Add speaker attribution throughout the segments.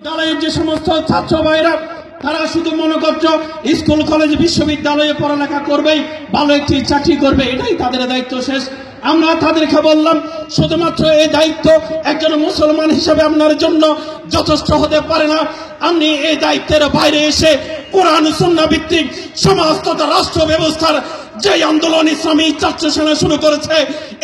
Speaker 1: বিদ্যালয়ের যে সমস্ত ছাত্র ভাইরা তারা শুধু মনে করছ স্কুল, কলেজ, বিশ্ববিদ্যালয়ে পড়ালেখা করবেই, ভালো একটি চাকরি করবে, এটাই তাদের দায়িত্ব শেষ। আমরা তাদেরকে বললাম, শুধুমাত্র এই দায়িত্ব একজন মুসলমান হিসেবে আপনার জন্য যথেষ্ট হতে পারে না। আপনি এই দায়িত্বের বাইরে এসে কোরআন সুন্না ভিত্তিক সমাজ তথা রাষ্ট্র ব্যবস্থার যে আন্দোলন ইসলামী ছাত্র সেনা শুরু করেছে,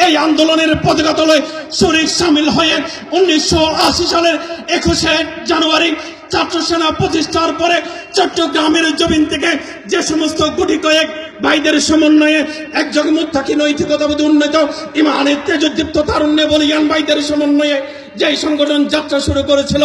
Speaker 1: এই আন্দোলনের পতাকা তলে শরীর সামিল হয়ে উনিশশো আশি সালের একুশে জানুয়ারি ছাত্র সেনা প্রতিষ্ঠার পরে চট্টগ্রামের জমিন থেকে যে সমস্ত গুটি কয়েক ভাইদের সমন্বয়ে একজন মুত্তাকি নৈতিকতাবোধ উন্নত ইমানের তেজদীপ্ত তারুণ্যে বলিয়ান ভাইদের সমন্বয়ে যেই সংগঠন যাত্রা শুরু করেছিল,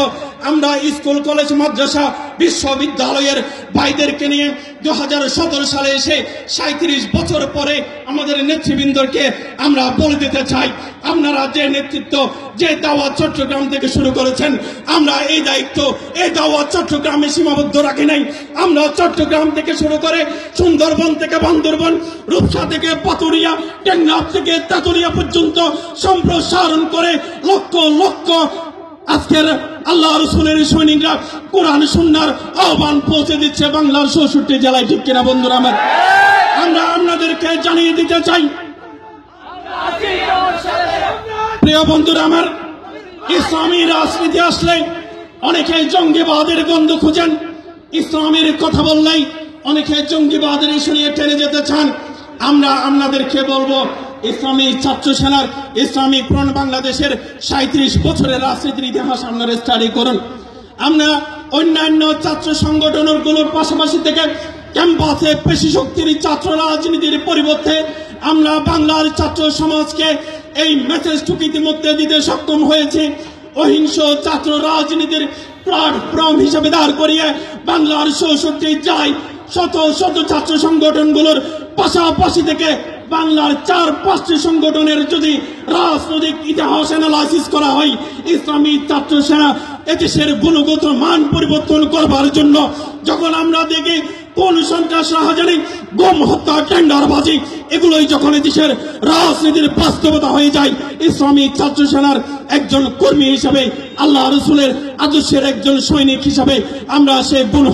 Speaker 1: আমরা স্কুল, কলেজ, মাদ্রাসা, বিশ্ববিদ্যালয়ের ভাইদেরকে নিয়ে দুহাজার সতেরো সালে এসে সাঁত্রিশ বছর পরে আমাদের নেতৃবৃন্দকে আমরা বলে দিতে চাই, আপনারা যে নেতৃত্ব, যে দাওয়া চট্টগ্রাম থেকে শুরু করেছেন, আমরা এই দায়িত্ব, এই দাওয়া চট্টগ্রামে সীমাবদ্ধ রাখি নাই। আমরা চট্টগ্রাম থেকে শুরু করে সুন্দরবন থেকে বান্দরবন, রূপসা থেকে পাতুরিয়া টেঙ্গাপ থেকে তাতুরিয়া পর্যন্ত সম্প্রসারণ করে লক্ষ লক্ষ আজকের আল্লাহ রসুলের সৈনিকরা কোরআন সুন্নার আহ্বান পৌঁছে দিচ্ছে বাংলার চৌষট্টি জেলায়, ঠিক কিনা বন্ধুরা আমার? আমরা আপনাদেরকে জানিয়ে দিতে চাই। প্রিয় বন্ধুরা আমার, ইসলামী রাজনীতি আসলে অনেকে জঙ্গিবাদের গন্ধ খুঁজেন, ইসলামের কথা বললেই অনেকে জঙ্গিবাদের ইস্যু নিয়ে টেনে যেতে চান। আমরা আপনাদেরকে বলব ইসলামী ছাত্র সেনার ইসলামী প্রণ বাংলাদেশের সাঁত্রিশ বছরের রাজনীতির ইতিহাস আপনারা স্টাডি করুন। আমরা অন্যান্য ছাত্র সংগঠনগুলোর পাশাপাশি থেকে ক্যাম্পাসে পেশি শক্তির ছাত্র রাজনীতির পরিবর্তে আমরা বাংলার ছাত্র সমাজকে এই মেসেজটুকু ইতিমধ্যে দিতে সক্ষম হয়েছে। অহিংস ছাত্র রাজনীতির প্ল্যাটফর্ম হিসেবে দাঁড় করিয়ে বাংলার চৌষট্টি জেলায় শত শত ছাত্র সংগঠনগুলোর পাশাপাশি থেকে বাংলার চার পাঁচটি সংগঠনের যদি রাজনৈতিক ইতিহাস অ্যানালাইসিস করা হয়, ইসলামী ছাত্র সেনা এদেশের গুণগত মান পরিবর্তন করবার জন্য যখন আমরা দেখি কোন সন্ত্রাস শাহজানি গম হত্যা, টেন্ডারবাজি, এগুলোই যখন এদেশের রাজনীতির বাস্তবতা হয়ে যায়, ইসলামী ছাত্র সেনার একজন কর্মী হিসাবে, আল্লাহ রসুলের আদর্শের একজন সৈনিক হিসাবে আমরা সে গুণ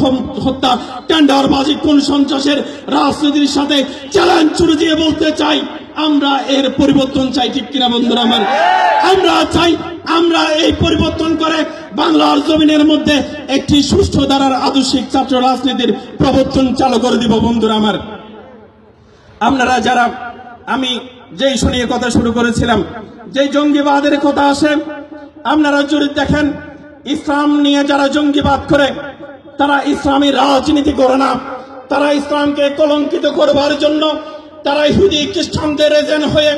Speaker 1: হত্যা, টেন্ডারবাজি, কোন সন্ত্রাসের রাজনীতির সাথে চ্যালেঞ্জ ছুড়ে দিয়ে বলতে চাই, আমরা এর পরিবর্তন চাই, ঠিক কিনা বন্ধুরা আমার? আমরা চাই, আমরা এই পরিবর্তন করে বাংলার জমিনের মধ্যে একটি সুষ্ঠু ধারার আদর্শিক ছাত্র রাজনীতির প্রবর্তন চালু করে দিব বন্ধুরা আমার। আপনারা যারা আমি যেই শুনিয়ে কথা শুরু করেছিলাম যে জঙ্গিবাদের কথা আসে, আপনারা যদি দেখেন, ইসলাম নিয়ে যারা জঙ্গিবাদ করে, তারা ইসলামী রাজনীতি করে না। তারা ইসলামকে কলঙ্কিত করবার জন্য তারা ইহুদি খ্রিস্টানদের এজেন্ট হয়ে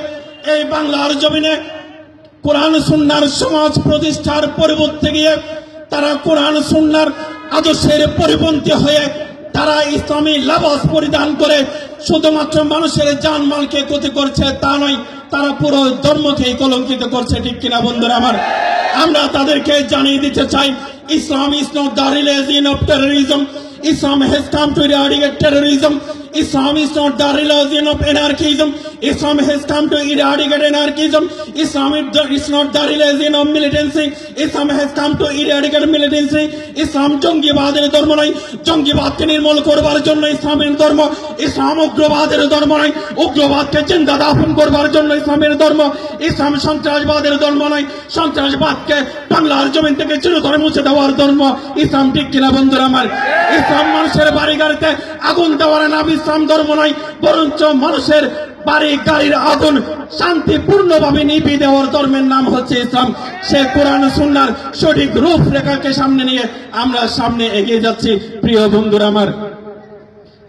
Speaker 1: এই বাংলার জমিনে কোরআন সুন্নার সমাজ প্রতিষ্ঠার পরিবর্তে গিয়ে তারা কোরআন সুন্নার আদর্শের পরিপন্থী হয়ে তারা ইসলামী লেবাস পরিধান করে শুধুমাত্র মানুষের জানমালকে ক্ষতি করছে তা নয়, তারা পুরো ধর্মকেই কলঙ্কিত করছে, ঠিক কিনা বন্ধুরা আমার আমরা তাদেরকে জানিয়ে দিতে চাই, Islam is not the of terrorism Islam has come to eradicate terrorism. Islam is not the religion of anarchism. Islam has come to eradicate anarchism. Islam is not the religion of militancy. Islam has come to eradicate militancy. Islam জঙ্গিবাদের ধর্ম নয় জঙ্গিবাদকে নির্মূল করবার জন্য ইসলামের ধর্ম ইসলাম উগ্রবাদের ধর্ম নয় উগ্রবাদকে চিন্তা দাফন করবার জন্য ইসলামের ধর্ম ইসলাম সন্ত্রাসবাদের ধর্ম নয় সন্ত্রাসবাদকে বাংলার জমিন থেকে চিরতরে মুছে দেওয়ার ধর্ম ইসলাম ঠিক কিনা বন্ধুরা আমার ইসলাম মানুষের বাড়ি গাড়িতে আগুন দেওয়ার নাম ইসলাম ধর্ম নয়, বরঞ্চ মানুষের বাড়ি, গাড়ির আগুন শান্তিপূর্ণভাবে নিভিয়ে দেওয়ার ধর্মের নাম হচ্ছে ইসলাম। সে কোরআন সুন্নার সঠিক রূপরেখাকে সামনে নিয়ে আমরা সামনে এগিয়ে যাচ্ছি। প্রিয় বন্ধুরা আমার,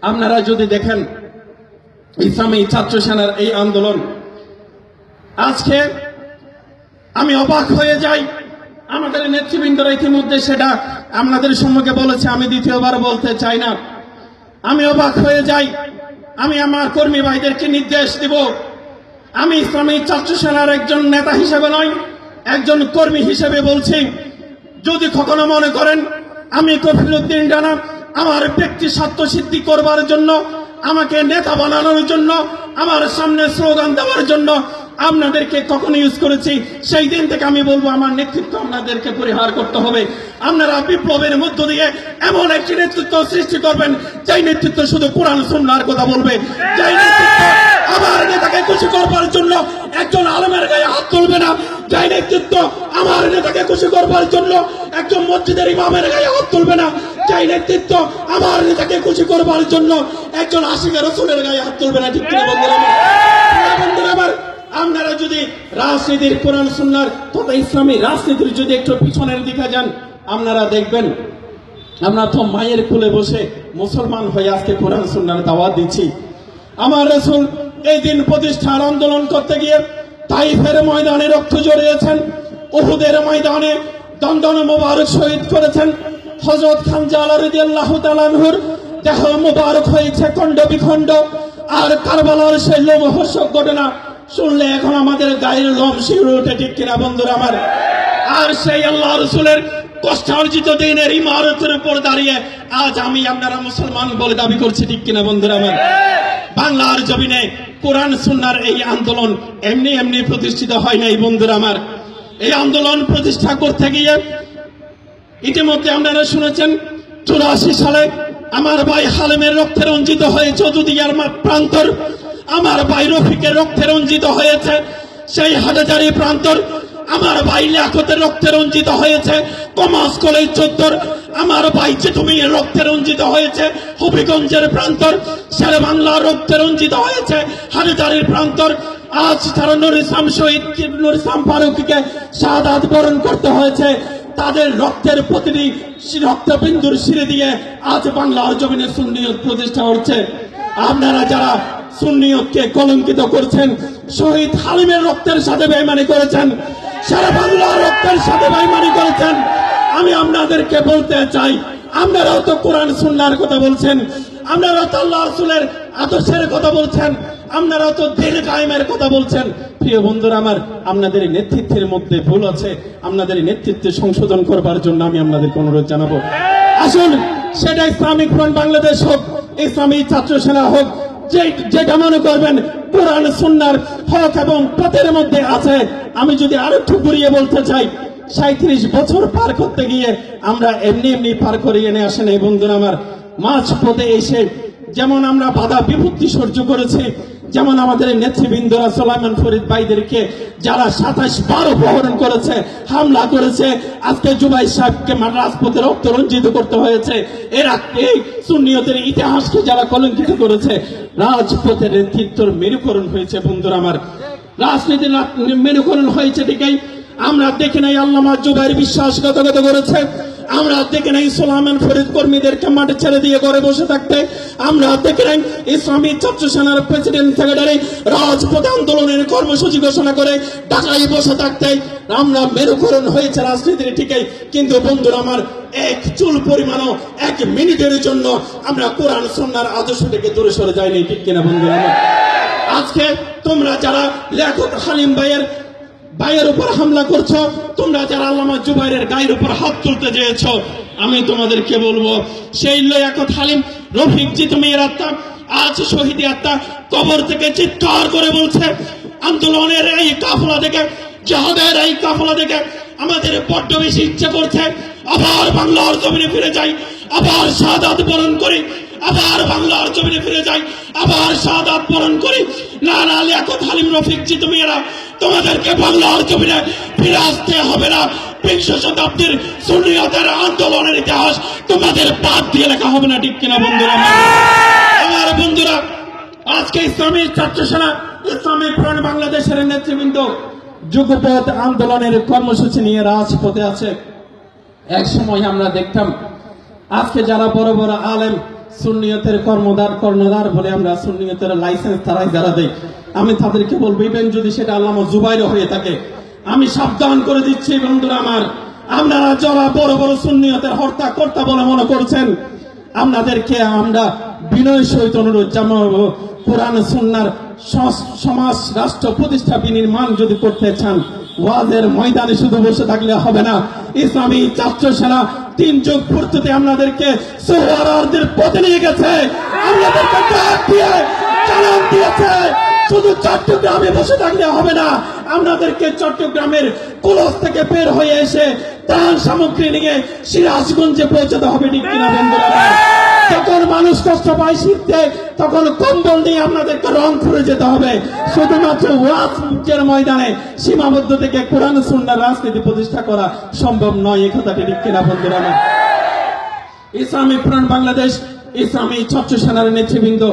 Speaker 1: আপনারা যদি দেখেন, ইসলামী ছাত্র সেনার এই আন্দোলন, আজকে আমি অবাক হয়ে যাই। আমাদের নেতৃবৃন্দরা ইতিমধ্যে সেটা আপনাদের সম্মুখে বলেছে, আমি দ্বিতীয়বার বলতে চাই না। আমি অবাক হয়ে যাই। আমি আমার কর্মী ভাইদেরকে নির্দেশ দিব। আমি ইসলামী ছাত্র সেনার একজন নেতা হিসেবে নয় একজন কর্মী হিসেবে বলছি, যদি কখনো মনে করেন, আমি কফিলুদ্দিন ডানা আমার ব্যক্তি স্বার্থ সিদ্ধি করবার জন্য, আমাকে নেতা বানানোর জন্য, আমার সামনে স্লোগান দেওয়ার জন্য আপনাদেরকে কখন ইউজ করেছি? সেই দিন থেকে আমি বলব, আমার নেতৃত্ব আপনাদেরকে পরিহার করতে হবে। আপনারা বিপ্লবের মধ্য দিয়ে এমন একটি নেতৃত্ব সৃষ্টি করবেন, যেই নেতৃত্ব শুধু কোরআন সুন্নার কথা বলবে। যেই নেতৃত্ব আমার নেতাকে খুশি করবার জন্য একজন আলমের গায়ে হাত তুলবে না, যেই নেতৃত্ব আমার নেতাকে খুশি করবার জন্য একজন মসজিদের ইমামের গায়ে হাত তুলবে না, যেই নেতৃত্ব আমার নেতাকে খুশি করবার জন্য একজন আশিকের রসুলের গায়ে হাত তুলবে না। ঠিক বন্ধুরা? আপনারা যদি রাজনীতির কোরআন, সুন্নার তথা ইসলামী রাজনীতির যদি একটু পিছনের দিকে যান, আপনারা দেখবেন, আমরা তো মায়ের কোলে বসে মুসলমান হয়ে আজকে কোরআন, সুন্নার দাওয়া দিচ্ছি। আমার রসুল এই দিন প্রতিষ্ঠার আন্দোলন করতে গিয়ে তাইফের ময়দানে রক্ত জড়িয়েছেন, উহুদের ময়দানে দন্দন মোবারক শহীদ করেছেন হজরত খান জালারদি আল্লাহ তালানহুর দেহ মোবারক হয়েছে খণ্ড বিখণ্ড, আর কারবালার সেই লোমহর্ষক ঘটনা শুনলে এখন আমাদের গায়ের লোম শিউরে ওঠে ঠিক কিনা বন্ধুরা আমার? আর সেই আল্লাহ রসুলের কষ্টার্জিত দিনের ইমারতের উপর দাঁড়িয়ে আজ আমি আপনারা মুসলমান বলে দাবি করছি ঠিক কিনা বন্ধুরা আমার? বাংলার জমিনে কোরআন, সুন্নার এই আন্দোলন এমনি এমনি প্রতিষ্ঠিত হয় নাই বন্ধুরা আমার। এই আন্দোলন প্রতিষ্ঠা করতে গিয়ে ইতিমধ্যে আপনারা শুনেছেন, চুরাশি সালে আমার ভাই হালেমের রক্তে রঞ্জিত হয়ে চৌধুদিয়ার প্রান্তর আমার ভাই রফিকের রক্তে রঞ্জিত হয়েছে। সেই হাটাজারি প্রান্তর আমার ভাই লেখতের রক্তে রঞ্জিত হয়েছে। কমাস কলেজ চত্বর আমার ভাই চেতুমির রক্তে রঞ্জিত হয়েছে। হবিগঞ্জের প্রান্তর শেরে বাংলা রক্তে রঞ্জিত হয়েছে। হাটাজারির প্রান্তর আজ তারা নুর ইসলাম শহীদ নুর ইসলাম ফারুকিকে শাহাদাত বরণ করতে হয়েছে। তাদের রক্তের প্রতিটি রক্তবিন্দুর সিঁড়ে দিয়ে আজ বাংলার জমিনে সুন্নিয়ত প্রতিষ্ঠা হচ্ছে। আপনারা যারা সুন্নিয়তকে কলঙ্কিত করছেন। শহীদ হালিমের রক্তের সাথে বেইমানি করেছেন। সারা বাংলার রক্তের সাথে বেইমানি করেছেন। আমি আপনাদেরকে বলতে চাই, আপনারাও তো কোরআন, সুন্নার কথা বলছেন। আপনারাও তো আল্লাহ রসুলের আদর্শের কথা বলছেন। আপনারাও তো দিন কায়েমের কথা বলছেন। প্রিয় বন্ধুরা আমার, আপনাদের নেতৃত্বের মধ্যে ভুল আছে। আপনাদের নেতৃত্বে সংশোধন করবার জন্য আমি আপনাদেরকে অনুরোধ জানাব। আসুন, সেটা ইসলামিক ফ্রন্ট বাংলাদেশ হোক, ইসলামী ছাত্র সেনা হোক যে, যেটা মনে করবেন, কোরআন, সুন্নার হক এবং পথের মধ্যে আছে। আমি যদি আরও একটু ঘুরিয়ে বলতে চাই সাঁত্রিশ বছর পার করতে গিয়ে আমরা এমনি এমনি পার করিয়ে নিয়ে আসেন। এই বন্ধুরা আমার মাঝ পথে এসে যেমন আমরা বাধা বিভক্তি সহ্য করেছি যেমন আমাদের নেতৃবৃন্দরা সোলাইমান ফরিদ ভাইদেরকে যারা সাতাশ বার অপহরণ করেছে, হামলা করেছে, আজকে জুবাই সাহেবকে রাজপথে রক্ত রঞ্জিত করতে হয়েছে। এরা এই সুন্নিয়তের ইতিহাসকে যারা কলঙ্কিত করেছে, রাজপথের নেতৃত্বর মেরুকরণ হয়েছে বন্ধুরা আমার। রাজনীতির মেরুকরণ হয়েছে ঠিকই। আমরা দেখি নাই আল্লামা জুবাইর বিশ্বাসঘাতকতা করেছে। আমরা দেখে নাই সোলামান ফরিদ কর্মীদেরকে মাঠে ছেড়ে দিয়ে ঘরে বসে থাকতে। আমরা দেখে নাই ইসলামী ছাত্র সেনার প্রেসিডেন্ট সেক্রেটারি রাজপথ আন্দোলনের কর্মসূচি ঘোষণা করে ঢাকায় বসে থাকতে। আমরা মেরুকরণ হয়েছে রাজনীতির ঠিকই। কিন্তু বন্ধুরা আমার এক চুল পরিমাণও এক মিনিটের জন্য আমরা কোরআন সন্ন্যার আদর্শ থেকে দূরে সরে যাইনি, ঠিক কিনা বন্ধুরা আমার? আজকে তোমরা যারা লেখক হালিম ভাইয়ের ভাইয়ের উপর হামলা করছ, তোমরা যারা আল্লামা জুবাইরের গায়ের উপর হাত তুলতে চেয়েছ, আমি তোমাদেরকে বলব, সেই লয়াকত হালিম, রফিক জি তুমি এর আত্মা, আজ শহীদ আত্মা কবর থেকে চিৎকার করে বলছে, আন্দোলনের এই কাফলা দেখে, জাহাদের এই কাফলা দেখে আমাদের বড্ড বেশি ইচ্ছে করছে, আবার বাংলার জমিনে ফিরে যাই, আবার সাদাত বরণ করি আবার বাংলার জমিনে ফিরে যাই, আবার সাদাত বরণ করি। না না, লিয়াকত হালিম রফিক জি, তুমি এরা, তোমাদেরকে বাংলার জমিনে ফিরে আসতে হবে না। বিংশ শতাব্দীর সুনিয়তের আন্দোলনের ইতিহাস তোমাদের বাদ দিয়ে লেখা হবে না, ঠিক কিনা বন্ধুরা? আমার বন্ধুরা, আজকে ইসলামী ছাত্র সেনা, ইসলামী ফ্রন্ট বাংলাদেশের নেতৃবৃন্দ যুগপথ আন্দোলনের কর্মসূচি নিয়ে রাজপথে আছে। এক সময় আমরা দেখতাম, আজকে যারা বড় বড় আলেম সুন্নিয়তের কর্মদার, কর্ণধার বলে আমরা সুন্নিয়তের লাইসেন্স তারাই যারা দেয়। আমি তাদেরকে বলব ইভেন যদি সেটা আল্লামা জুবাইর হয়ে থাকে, আমি সাবধান করে দিচ্ছি বন্ধুরা আমার। আপনারা যারা বড় বড় সুন্নিয়তের হত্যা কর্তা বলে মনে করছেন, আপনাদেরকে আমরা বিনয় সহিত অনুরোধ জানাব, কোরআন, সুন্নার সমাজ, রাষ্ট্র প্রতিষ্ঠা বিনির্মাণ যদি করতে চান ওয়াজের ময়দানে শুধু বসে থাকলে হবে না। ইসলামী ছাত্র সেনা তিন যুগ পূর্তিতে আপনাদেরকে সোহরারদের পথে নিয়ে গেছে। আপনাদেরকে দিয়ে চালান দিয়েছে। শুধু চট্টগ্রামে বসে থাকলে হবে না। আপনাদেরকে চট্টগ্রামের কুলস থেকে বের হয়ে এসে ত্রাণ সামগ্রী নিয়ে সিরাজগঞ্জে পৌঁছাতে হবে, ঠিক কিনা, বন্ধুরা? যখন মানুষ কষ্ট পায় শীতে, তখন কম্বল নিয়ে আপনাদেরকে রং করে যেতে হবে। শুধুমাত্র ওয়াজের ময়দানে সীমাবদ্ধ থেকে কোরআন সুন্নার রাজনীতি প্রতিষ্ঠা করা সম্ভব নয় এই কথাটি ঠিক কিনা, বন্ধুরা। ইসলামী ফ্রন্ট বাংলাদেশ, ইসলামী ছাত্র সেনার নেতৃবৃন্দ,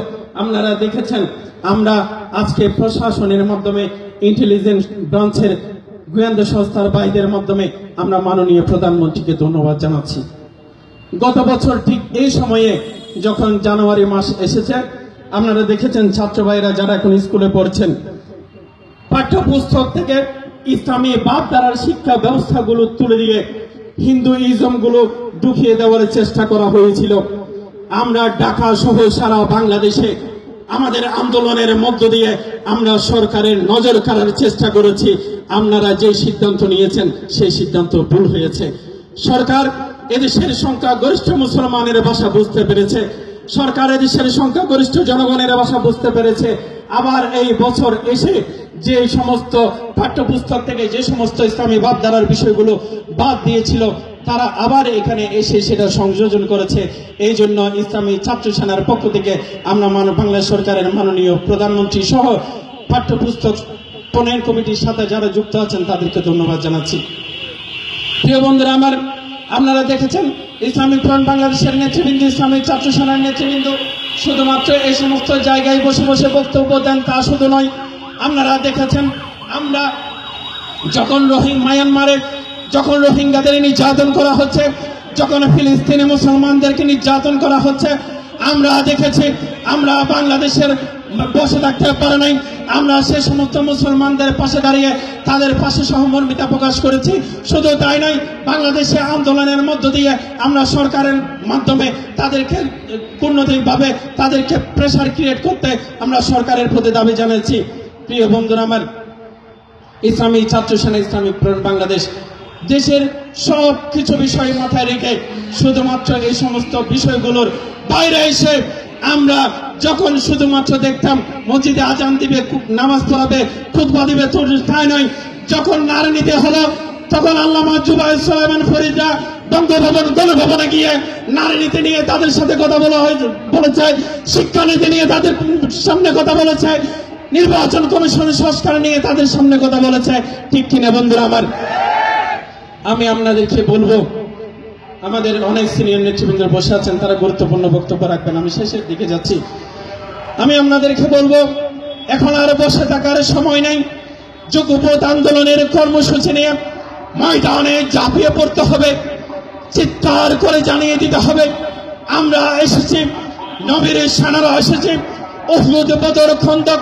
Speaker 1: আপনারা দেখেছেন আমরা আজকে প্রশাসনের মাধ্যমে ইন্টেলিজেন্স ব্রাঞ্চের গোয়েন্দা সংস্থার বাইদের মাধ্যমে আমরা মাননীয় প্রধানমন্ত্রীকে ধন্যবাদ জানাচ্ছি। গত বছর ঠিক এই সময়ে যখন জানুয়ারি মাস এসেছে, আপনারা দেখেছেন ছাত্র ভাইরা যারা এখন স্কুলে পড়ছেন, পাঠ্যপুস্তক থেকে ইসলামী বাপধারার শিক্ষা ব্যবস্থাগুলো তুলে দিয়ে হিন্দু ইজমগুলো ঢুকিয়ে দেওয়ার চেষ্টা করা হয়েছিল। আমরা ঢাকা সহ সারা বাংলাদেশে আমাদের আন্দোলনের মধ্য দিয়ে আমরা সরকারের নজর কাড়ার চেষ্টা করেছি। আপনারা যে সিদ্ধান্ত নিয়েছেন, সেই সিদ্ধান্ত ভুল হয়েছে। সরকার এদেশের সংখ্যা গরিষ্ঠ মুসলমানের ভাষা বুঝতে পেরেছে। সরকার এদেশের সংখ্যা গরিষ্ঠ জনগণের ভাষা বুঝতে পেরেছে। আবার এই বছর এসে যে সমস্ত পাঠ্যপুস্তক থেকে যে সমস্ত ইসলামী ভাবধারার বিষয়গুলো বাদ দিয়েছিল তারা আবার এখানে এসে সেটা সংযোজন করেছে। এই জন্য ইসলামী ছাত্র সেনার পক্ষ থেকে আমরা মান, বাংলাদেশ সরকারের মাননীয় প্রধানমন্ত্রী সহ পাঠ্যপুস্তক প্রণয়ন কমিটির সাথে যারা যুক্ত আছেন, তাদেরকে ধন্যবাদ জানাচ্ছি। প্রিয় বন্ধুরা, আমার, আপনারা দেখেছেন ইসলামিক ফ্রন্ট বাংলাদেশের নেতৃবৃন্দ ইসলামিক ছাত্র সেনার নেতৃবৃন্দ শুধুমাত্র এই সমস্ত জায়গায় বসে বসে বক্তব্য দেন, তা শুধু নয়, আপনারা দেখেছেন, আমরা যখন রোহিং মায়ানমারে যখন রোহিঙ্গাদের নির্যাতন করা হচ্ছে, যখন ফিলিস্তিনি মুসলমানদেরকে নির্যাতন করা হচ্ছে, আমরা দেখেছি, আমরা বাংলাদেশের বসে থাকতে পারে নাই। আমরা সে সমস্ত মুসলমানদের পাশে দাঁড়িয়ে তাদের পাশে সহমর্মিতা প্রকাশ করেছি। শুধু তাই নয়, বাংলাদেশে আন্দোলনের মধ্য দিয়ে আমরা সরকারের মাধ্যমে তাদেরকে পূর্ণতিভাবে তাদেরকে প্রেসার ক্রিয়েট করতে আমরা সরকারের প্রতি দাবি জানাচ্ছি প্রিয় বন্ধুরা আমার ইসলামী ছাত্র সেনা ইসলামিক বাংলাদেশ দেশের সব কিছু বিষয় মাথায় রেখে শুধুমাত্র এই সমস্ত বিষয়গুলোর বাইরে এসে আমরা যখন শুধুমাত্র দেখতাম, মসজিদে আজান দিবে নামাজ পড়াবে, খুতবা দিবে, তো তাই নয়। যখন নারায়ণীতে হলো, তখন আল্লামা জুবাই সোলাইমান ফরিদা বঙ্গভবন, গণভবনে গিয়ে নারীনীতি নিয়ে তাদের সাথে কথা বলা হয়েছে বলেছে শিক্ষানীতি নিয়ে তাদের সামনে কথা বলেছে, নির্বাচন কমিশনের সংস্কার নিয়ে তাদের সামনে কথা বলেছে। ঠিক কিনা বন্ধুরা আমার? আমি আপনাদেরকে বলব, আমাদের অনেক সিনিয়র নেতৃবৃন্দ বসে আছেন, তারা গুরুত্বপূর্ণ বক্তব্য রাখবেন। আমি শেষের দিকে যাচ্ছি। আমি আপনাদেরকে বলব, এখন আর বসে থাকার সময় নেই। যুগপথ আন্দোলনের কর্মসূচি নিয়ে ময়দানে ঝাঁপিয়ে পড়তে হবে। চিৎকার করে জানিয়ে দিতে হবে, আমরা এসেছি, নবীর সেনারা এসেছে, উহুদ বদর খন্দক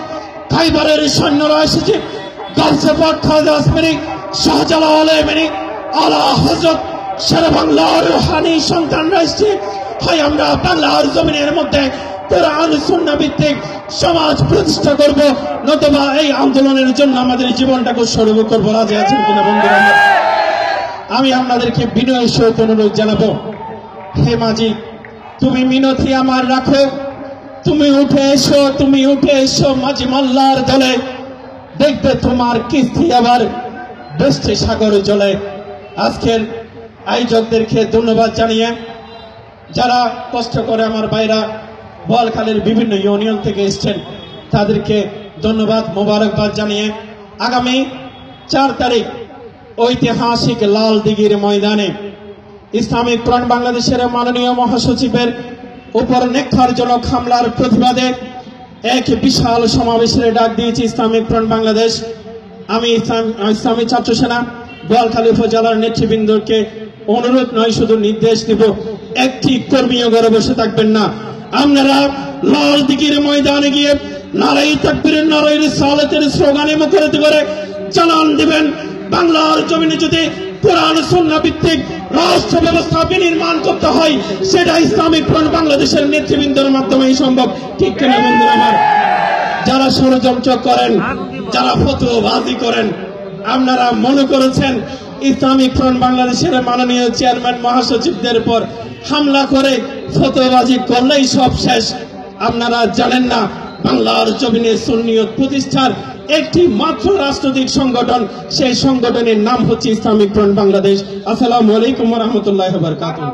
Speaker 1: খাইবারের সৈন্যরা এসেছে গালসেফাট খাজা আসমেরি শাহজালাল এমেনি আলা হয় আমরা মধ্যে ভিত্তিক সমাজ প্রতিষ্ঠা নতুবা এই আন্দোলনের জন্য আমাদের জীবনটাকে উৎসর্গ করব। রাজি আছেন কিনা বন্ধুরা? আমি আপনাদেরকে বিনয়ের সহিত অনুরোধ জানাব। হে মাঝি তুমি মিনতি আমার রাখো। তুমি উঠে এসো, তুমি উঠে এসো মাঝি মাল্লার দলে দেখবে তোমার কিস্তি আবার বেস্টে সাগর জলে। আজকের আয়োজকদেরকে ধন্যবাদ জানিয়ে যারা কষ্ট করে আমার ভাইরা বোয়ালখালীর বিভিন্ন ইউনিয়ন থেকে এসছেন, তাদেরকে ধন্যবাদ, মোবারকবাদ জানিয়ে আগামী চার তারিখ ঐতিহাসিক লাল দিঘির ময়দানে ইসলামিক প্রাণ বাংলাদেশের মাননীয় মহাসচিবের উপর নেক্ষারজনক হামলার প্রতিবাদে এক বিশাল সমাবেশের ডাক দিয়েছি ইসলামিক প্রাণ বাংলাদেশ। আমি ইসলাম ইসলামী ছাত্র সেনা বোয়ালখালী উপজেলার নেতৃবৃন্দকে অনুরোধ নয়, শুধু নির্দেশ দিব, একটি কর্মীয় ঘরে বসে থাকবেন না। আপনারা লাল দিঘির ময়দানে গিয়ে নারাই তাকবীরের, নারাই সালাতের স্লোগানে মুখরিত করে চালান দিবেন। বাংলার জমিনে যদি কোরআন সন্না ভিত্তিক রাষ্ট্র ব্যবস্থা বিনির্মাণ করতে হয়, সেটা ইসলামিক ফ্রন্ট বাংলাদেশের নেতৃবৃন্দের মাধ্যমেই সম্ভব। ঠিক কিনা বন্ধুরা আমার? যারা ষড়যন্ত্র করেন, যারা ফতুয়াবাজি করেন আপনারা মনে করেছেন ইসলামিক ফ্রন্ট বাংলাদেশের মাননীয় চেয়ারম্যান মহাসচিবদের উপর হামলা করে ফতুয়াবাজি করলেই সব শেষ। আপনারা জানেন না, বাংলার জমিনে সুন্নিয়ত প্রতিষ্ঠার একটি মাত্র রাজনৈতিক সংগঠন, সেই সংগঠনের নাম হচ্ছে ইসলামিক ফ্রন্ট বাংলাদেশ। আসসালামু আলাইকুম রহমতুল্লাহ বারকাতুহ।